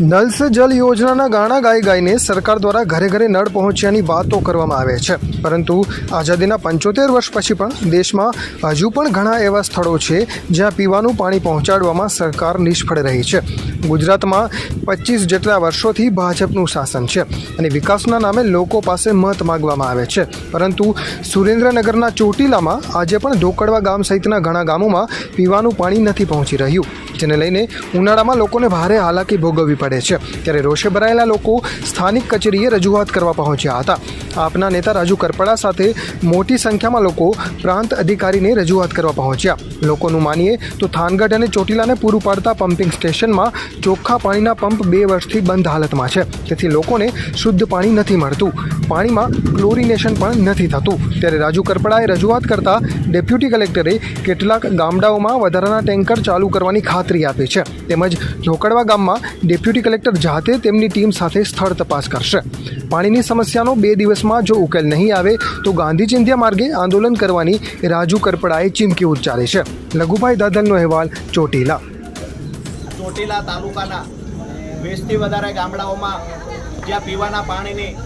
Null સે જલ યોજનાના ગાણા ગાઈ ગાઈને સરકાર દ્વારા ઘરે ઘરે નળ પહોંચ્યાની વાતો કરવામાં આવે છે. પરંતુ આઝાદીના પંચોતેર વર્ષ પછી પણ દેશમાં હજુ પણ ઘણા એવા સ્થળો છે જ્યાં પીવાનું પાણી પહોંચાડવામાં સરકાર નિષ્ફળ રહી છે. ગુજરાતમાં પચીસ જેટલા વર્ષોથી ભાજપનું શાસન છે અને વિકાસના નામે લોકો પાસે મત માગવામાં આવે છે. પરંતુ સુરેન્દ્રનગરના ચોટીલામાં આજે પણ ધોકડવા ગામ સહિતના ઘણા ગામોમાં પીવાનું પાણી નથી પહોંચી રહ્યું. જેને લઈને ઉનાળામાં લોકોને ભારે હાલાકી ભોગવવી પડે છે. ત્યારે રોષે ભરાયેલા લોકો સ્થાનિક કચેરીએ રજૂઆત કરવા પહોંચ્યા હતા. આપના નેતા રાજુ કરપડા સાથે મોટી સંખ્યામાં લોકો પ્રાંત અધિકારીને રજૂઆત કરવા પહોંચ્યા. લોકોનું માનીએ તો થાનગઢ અને ચોટીલાને પૂરું પાડતા પમ્પિંગ સ્ટેશનમાં ચોખ્ખા પાણીના પંપ બે વર્ષથી બંધ હાલતમાં છે. તેથી લોકોને શુદ્ધ પાણી નથી મળતું. પાણીમાં ક્લોરિનેશન પણ નથી થતું. ત્યારે રાજુ કરપડાએ રજૂઆત કરતા ડેપ્યુટી કલેક્ટરે કેટલાક ગામડાઓમાં વધારાના ટેન્કર ચાલુ કરવાની ખાતરી આપી છે. તેમજ ઝોકડવા ગામમાં ડેપ્યુટી કલેક્ટર જાતે તેમની ટીમ સાથે સ્થળ તપાસ કરશે. પાણીની સમસ્યાનો બે દિવસમાં જો ઉકેલ નહીં આવે, તો ગાંધી ચિંધ્યા માર્ગે આંદોલન કરવાની રાજુ કરપડાએ ચીમકી ઉચ્ચારી છે. લઘુભાઈ દાદલનો અહેવાલ, ચોટીલા. ચોટીલા તાલુકાના વીસથી વધારે ગામડાઓમાં જ્યાં પીવાના પાણીની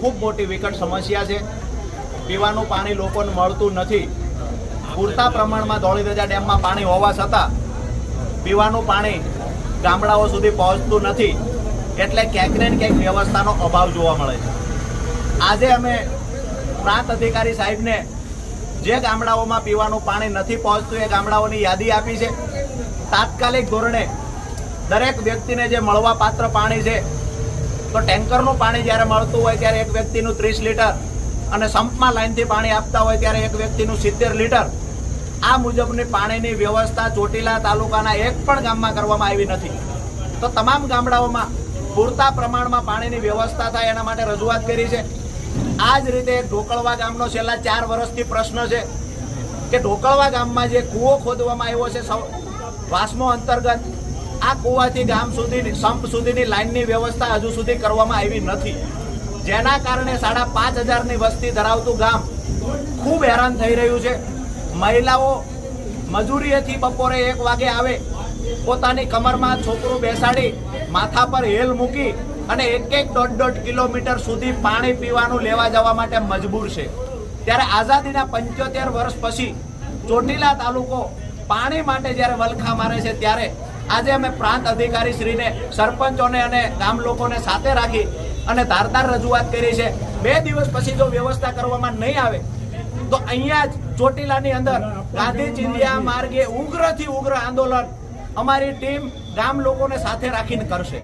ખૂબ મોટી વિકટ સમસ્યા છે. પીવાનું પાણી લોકોને મળતું નથી. પૂરતા પ્રમાણમાં ધોળીધજા ડેમમાં પાણી હોવા છતાં પીવાનું પાણી ગામડાઓ સુધી પહોંચતું નથી, એટલે ક્યાંક ને ક્યાંક વ્યવસ્થાનો અભાવ જોવા મળે છે. આજે અમે પ્રાંત અધિકારી સાહેબને જે ગામડાઓમાં પીવાનું પાણી નથી પહોંચતું એ ગામડાઓની યાદી આપી છે. તાત્કાલિક ધોરણે દરેક વ્યક્તિને જે મળવા પાત્ર પાણી છે, તો ટેન્કરનું પાણી જ્યારે મળતું હોય ત્યારે એક વ્યક્તિનું ત્રીસ લીટર અને સંપમાં લાઈનથી પાણી આપતા હોય ત્યારે એક વ્યક્તિનું સિત્તેર લીટર આ મુજબની પાણીની વ્યવસ્થા ચોટીલા તાલુકાના એક પણ ગામમાં કરવામાં આવી નથી. તો તમામ ગામડાઓમાં પૂરતા પ્રમાણમાં પાણીની વ્યવસ્થા થાય એના માટે રજૂઆત કરી છે. આ જ રીતે ઢોકળવા ગામનો છેલ્લા ચાર વર્ષથી પ્રશ્ન છે કે ઢોકળવા ગામમાં જે કૂવો ખોદવામાં આવ્યો છે સૌ- વાસમો અંતર્ગત, આ કૂવાથી ગામ સુધી સંપ સુધીની લાઇનની વ્યવસ્થા હજુ સુધી કરવામાં આવી નથી. જેના કારણે સાડા પાંચ હજારની વસ્તી ધરાવતું ગામ ખૂબ હેરાન થઈ રહ્યું છે. મહિલાઓ મજૂરીએથી બપોરે એક વાગે આવે, પોતાની કમરમાં છોકરું બેસાડી માથા પર હેલ મૂકી અને એક એક દોઢ દોઢ કિલોમીટર સુધી પાણી પીવાનું લેવા જવા માટે મજબૂર છે. ત્યારે આઝાદીના પંચોતેર વર્ષ પછી ચોટીલા તાલુકો પાણી માટે જ્યારે વલખા મારે છે, ત્યારે આજે અમે પ્રાંત અધિકારી શ્રીને, સરપંચોને અને ગામ લોકોને સાથે રાખી અને ધારદાર રજૂઆત કરી છે. બે દિવસ પછી જો વ્યવસ્થા કરવામાં નહીં આવે તો અહીંયા જ ચોટીલાની અંદર ગાંધી ચિંધ્યા માર્ગે ઉગ્રથી ઉગ્ર આંદોલન અમારી ટીમ ગામ લોકોને સાથે રાખીને કરશે.